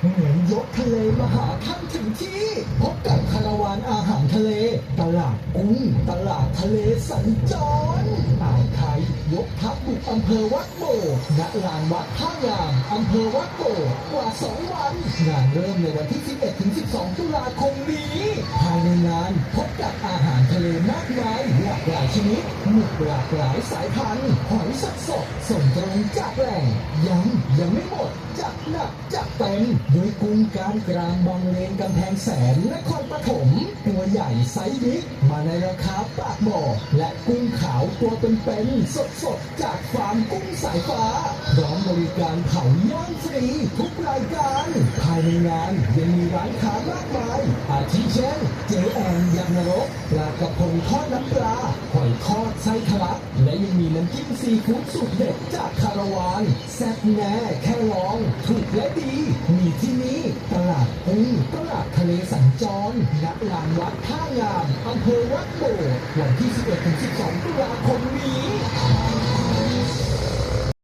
เหมือนยกทะเลมาหาท่านถึงที่พบกับคาราวานอาหารทะเล ตลาดกุ้ง ตลาดทะเลสัญจรอ่าวไทยยกทัพบุกอำเภอวัดโบณลานวัดท่างามอำเภอวัดโบกว่า 2 วัน งานเริ่มในวันที่ 11 ถึง 12 ตุลาคมนี้ ภายในงานพบกับอาหารทะเลมากมายากหลายชนิดหมึกหลากหลายสายพันธุ์หอยสดสดส่งตรงจากแหล่งยังยังไม่หมดจัดหนักจัดเต็มด้วยกุ้งกามกรามบางเลนกำแพงแสนนครปฐมตัวใหญ่ไซส์บิ๊กมาในราคาปากบ่อและกุ้งขาวตัวเป็นๆสดๆจากฟาร์มกุ้งสายฟ้าพร้อมบริการเผาย่างฟรีทุกรายการ ในงานยังมีร้านค้ามากมาย อาทิเช่นเจแอนยำนรกปลากระพงทอดน้ำปลาหอยทอดไส้ทะลัก และยังมีน้ำจิ้มซีฟู้ดสุดเด็ดจากคาราวานแซ่บแน่แค่ลอง ถูกและดี มีที่นี่ตลาดกุ้ตลาดทะเลสัญจรณลานวัดท่างามอำเภอวัดโบดวันที่ 11-12ตุลาค